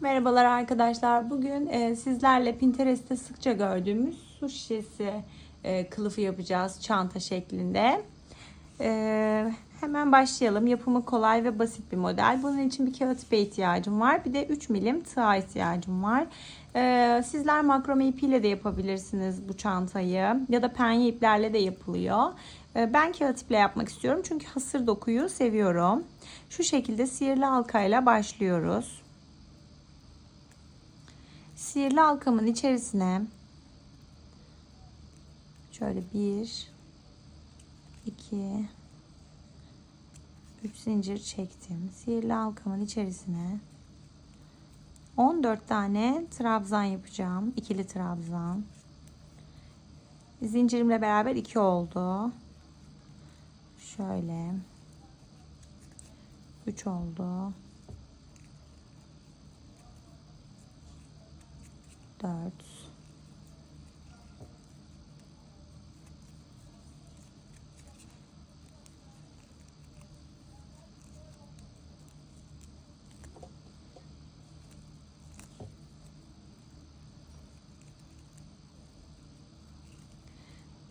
Merhabalar arkadaşlar. Bugün e, sizlerle Pinterest'te sıkça gördüğümüz su şişesi e, kılıfı yapacağız çanta şeklinde. E, hemen başlayalım. Yapımı kolay ve basit bir model. Bunun için bir kağıt ipe ihtiyacım var. Bir de 3 milim tığa ihtiyacım var. E, sizler makrome ipiyle de yapabilirsiniz bu çantayı. Ya da penye iplerle de yapılıyor. E, ben kağıt iple yapmak istiyorum. Çünkü hasır dokuyu seviyorum. Şu şekilde sihirli halkayla başlıyoruz. Sihirli halkamın içerisine şöyle bir, iki, üç zincir çektim. Sihirli halkamın içerisine 14 tane trabzan yapacağım. ikili trabzan. Zincirimle beraber 2 oldu. Şöyle 3 oldu. 4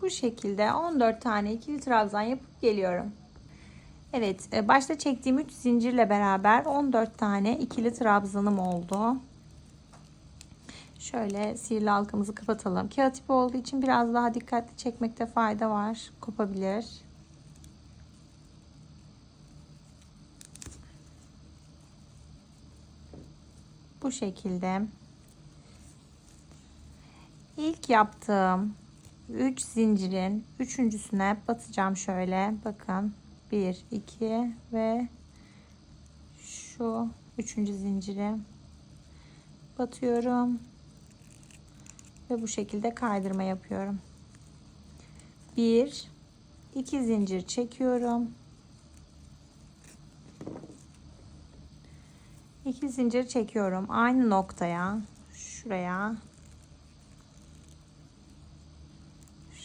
Bu şekilde 14 tane ikili trabzan yapıp geliyorum. Evet, e, başta çektiğim 3 zincirle beraber 14 tane ikili trabzanım oldu. Şöyle sihirli halkamızı kapatalım. Kağıt ipi olduğu için biraz daha dikkatli çekmekte fayda var. Kopabilir. Bu şekilde. İlk yaptığım 3 zincirin üçüncüsüne batacağım şöyle. Bakın 1, 2 ve şu üçüncü zinciri batıyorum ve bu şekilde kaydırma yapıyorum. Bir, iki zincir çekiyorum. İki zincir çekiyorum aynı noktaya şuraya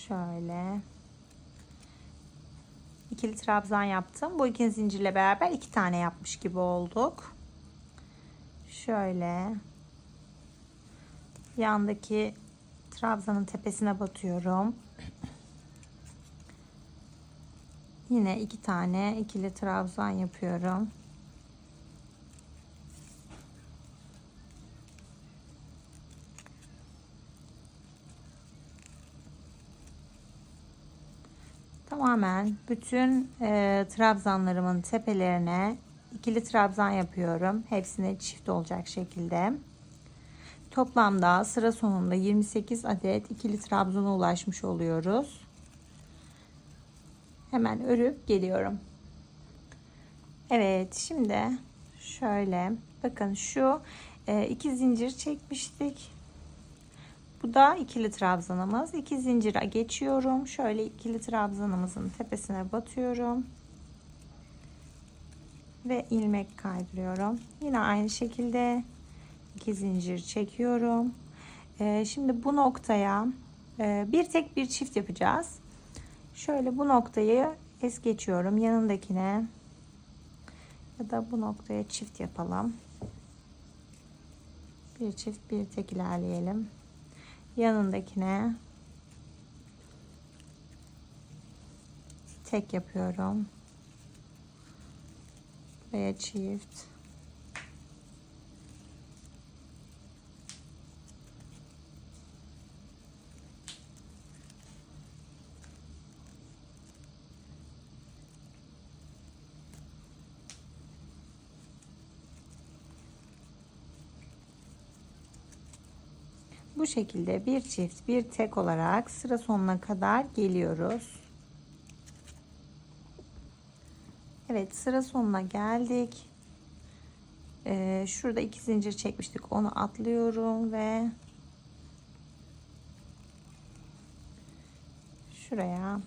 şöyle ikili trabzan yaptım. Bu iki zincirle beraber iki tane yapmış gibi olduk. Şöyle yandaki trabzanın tepesine batıyorum. Yine iki tane ikili trabzan yapıyorum. Tamamen bütün e, trabzanlarımın tepelerine ikili trabzan yapıyorum. Hepsine çift olacak şekilde. Toplamda sıra sonunda 28 adet ikili trabzana ulaşmış oluyoruz. Hemen örüp geliyorum. Evet şimdi şöyle bakın şu e, iki zincir çekmiştik. Bu da ikili trabzanımız. İki zincire geçiyorum. Şöyle ikili trabzanımızın tepesine batıyorum. Ve ilmek kaydırıyorum. Yine aynı şekilde 2 zincir çekiyorum. Ee, şimdi bu noktaya e, bir tek bir çift yapacağız. Şöyle bu noktayı es geçiyorum yanındakine ya da bu noktaya çift yapalım. Bir çift bir tek ilerleyelim. Yanındakine tek yapıyorum. Buraya çift. Bu şekilde bir çift bir tek olarak sıra sonuna kadar geliyoruz. Evet sıra sonuna geldik. Ee, şurada iki zincir çekmiştik. Onu atlıyorum ve şuraya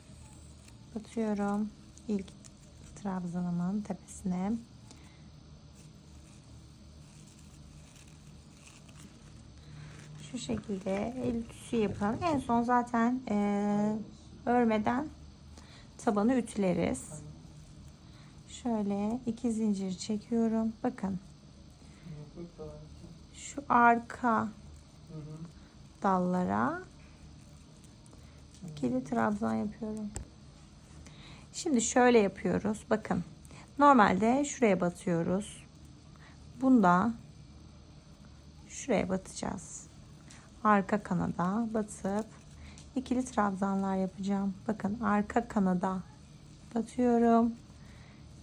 batıyorum. İlk trabzanımın tepesine. Şu şekilde el ütüsü yapın. En son zaten e, örmeden tabanı ütüleriz. Şöyle iki zincir çekiyorum. Bakın. şu arka dallara ikili trabzan yapıyorum. Şimdi şöyle yapıyoruz. Bakın. Normalde şuraya batıyoruz. Bunda şuraya batacağız. Arka kanada batıp ikili trabzanlar yapacağım. Bakın arka kanada batıyorum.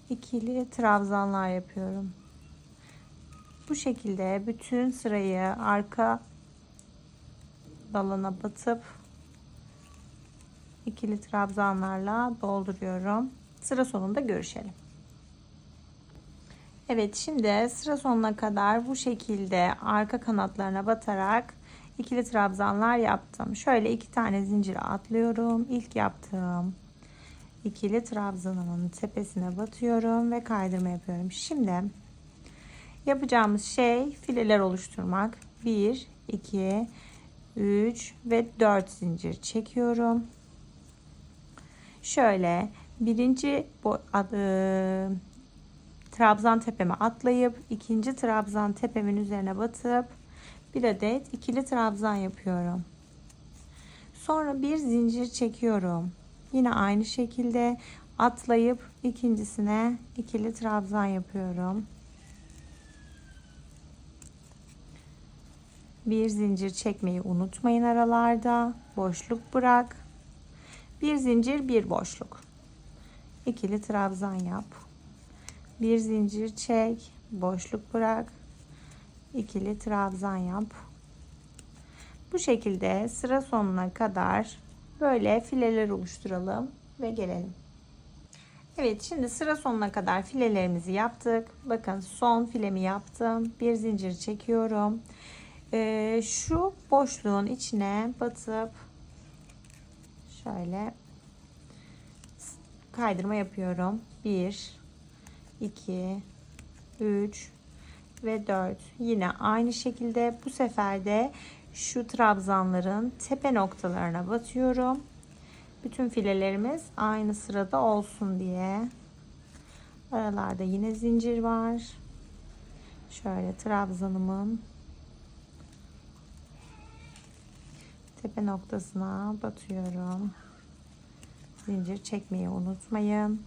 İkili trabzanlar yapıyorum. Bu şekilde bütün sırayı arka dalana batıp ikili trabzanlarla dolduruyorum. Sıra sonunda görüşelim. Evet şimdi sıra sonuna kadar bu şekilde arka kanatlarına batarak ikili trabzanlar yaptım. Şöyle iki tane zinciri atlıyorum. İlk yaptığım ikili trabzanımın tepesine batıyorum ve kaydırma yapıyorum. Şimdi yapacağımız şey fileler oluşturmak. 1, 2, 3 ve 4 zincir çekiyorum. Şöyle birinci bu adı, trabzan tepeme atlayıp ikinci trabzan tepemin üzerine batıp bir adet ikili trabzan yapıyorum. Sonra bir zincir çekiyorum. Yine aynı şekilde atlayıp ikincisine ikili trabzan yapıyorum. Bir zincir çekmeyi unutmayın aralarda. Boşluk bırak. Bir zincir, bir boşluk. İkili trabzan yap. Bir zincir çek, boşluk bırak. İkili trabzan yap. Bu şekilde sıra sonuna kadar böyle fileler oluşturalım ve gelelim. Evet şimdi sıra sonuna kadar filelerimizi yaptık. Bakın son filemi yaptım. Bir zincir çekiyorum. Ee, şu boşluğun içine batıp şöyle kaydırma yapıyorum. 1 2 3 ve 4 yine aynı şekilde bu sefer de şu trabzanların tepe noktalarına batıyorum. Bütün filelerimiz aynı sırada olsun diye. Aralarda yine zincir var. Şöyle trabzanımın tepe noktasına batıyorum. Zincir çekmeyi unutmayın.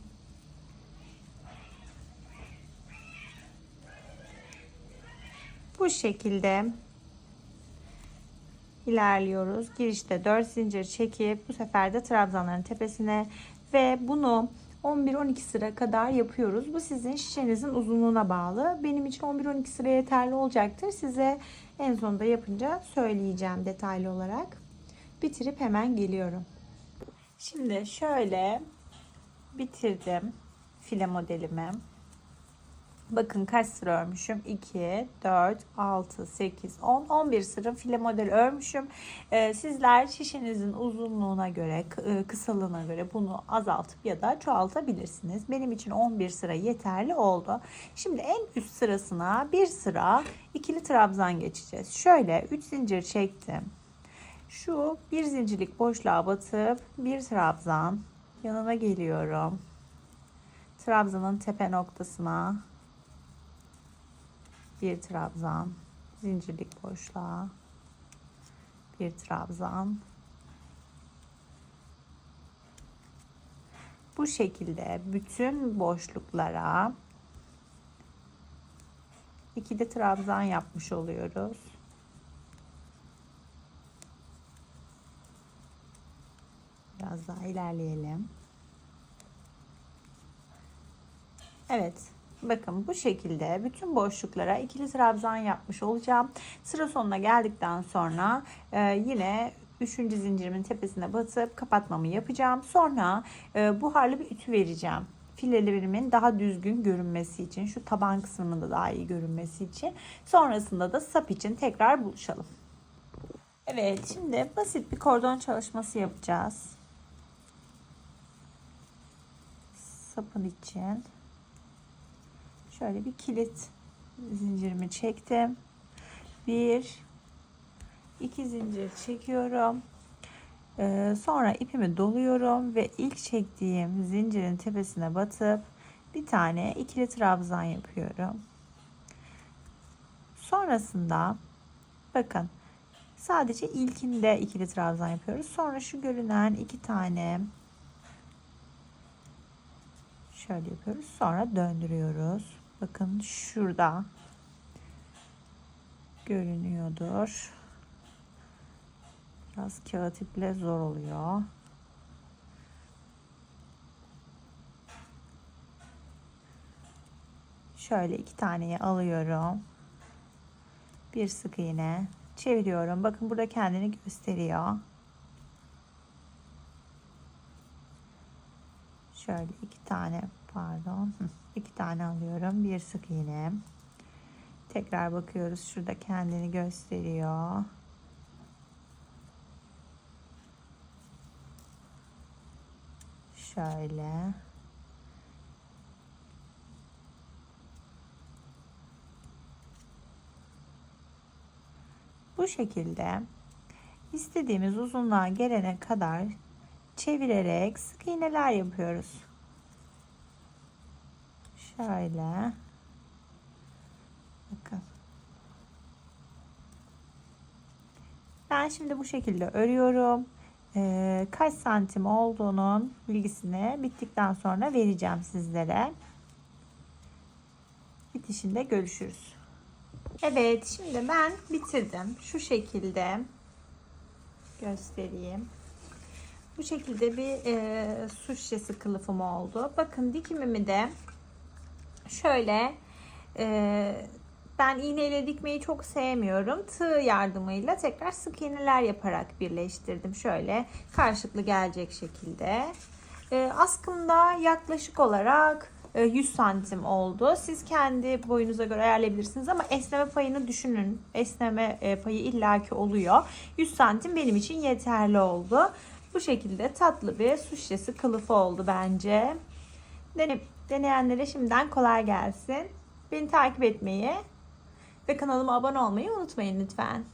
Bu şekilde ilerliyoruz. Girişte 4 zincir çekip bu sefer de trabzanların tepesine ve bunu 11-12 sıra kadar yapıyoruz. Bu sizin şişenizin uzunluğuna bağlı. Benim için 11-12 sıra yeterli olacaktır. Size en sonunda yapınca söyleyeceğim detaylı olarak. Bitirip hemen geliyorum. Şimdi şöyle bitirdim file modelimi. Bakın kaç sıra örmüşüm? 2, 4, 6, 8, 10, 11 sıra file model örmüşüm. Ee, sizler şişenizin uzunluğuna göre, e, kısalığına göre bunu azaltıp ya da çoğaltabilirsiniz. Benim için 11 sıra yeterli oldu. Şimdi en üst sırasına bir sıra ikili trabzan geçeceğiz. Şöyle 3 zincir çektim. Şu bir zincirlik boşluğa batıp bir trabzan yanına geliyorum. Trabzanın tepe noktasına bir trabzan, zincirlik boşluğa, bir trabzan. Bu şekilde bütün boşluklara iki de trabzan yapmış oluyoruz. Biraz daha ilerleyelim. Evet. Bakın bu şekilde bütün boşluklara ikili trabzan yapmış olacağım. Sıra sonuna geldikten sonra e, yine üçüncü zincirimin tepesine batıp kapatmamı yapacağım. Sonra e, buharlı bir ütü vereceğim filelerimin daha düzgün görünmesi için, şu taban kısmının da daha iyi görünmesi için. Sonrasında da sap için tekrar buluşalım. Evet, şimdi basit bir kordon çalışması yapacağız. Sapın için şöyle bir kilit zincirimi çektim. Bir, iki zincir çekiyorum. Ee, sonra ipimi doluyorum ve ilk çektiğim zincirin tepesine batıp bir tane ikili trabzan yapıyorum. Sonrasında bakın sadece ilkinde ikili trabzan yapıyoruz. Sonra şu görünen iki tane şöyle yapıyoruz. Sonra döndürüyoruz. Bakın şurada görünüyordur. Biraz kağıt iple zor oluyor. Şöyle iki taneyi alıyorum. Bir sık iğne çeviriyorum. Bakın burada kendini gösteriyor. Şöyle iki tane pardon. İki tane alıyorum. Bir sık iğne. Tekrar bakıyoruz. Şurada kendini gösteriyor. Şöyle. Bu şekilde istediğimiz uzunluğa gelene kadar çevirerek sık iğneler yapıyoruz. Şöyle. Bakın. Ben şimdi bu şekilde örüyorum. Ee, kaç santim olduğunun bilgisini bittikten sonra vereceğim sizlere. Bitişinde görüşürüz. Evet şimdi ben bitirdim. Şu şekilde göstereyim. Bu şekilde bir e, su şişesi kılıfım oldu. Bakın dikimimi de şöyle e, ben iğneyle dikmeyi çok sevmiyorum. Tığ yardımıyla tekrar sık iğneler yaparak birleştirdim. Şöyle karşılıklı gelecek şekilde. E, askımda yaklaşık olarak e, 100 santim oldu. Siz kendi boyunuza göre ayarlayabilirsiniz ama esneme payını düşünün. Esneme e, payı illaki oluyor. 100 santim benim için yeterli oldu. Bu şekilde tatlı bir su şişesi kılıfı oldu bence. Dene, deneyenlere şimdiden kolay gelsin. Beni takip etmeyi ve kanalıma abone olmayı unutmayın lütfen.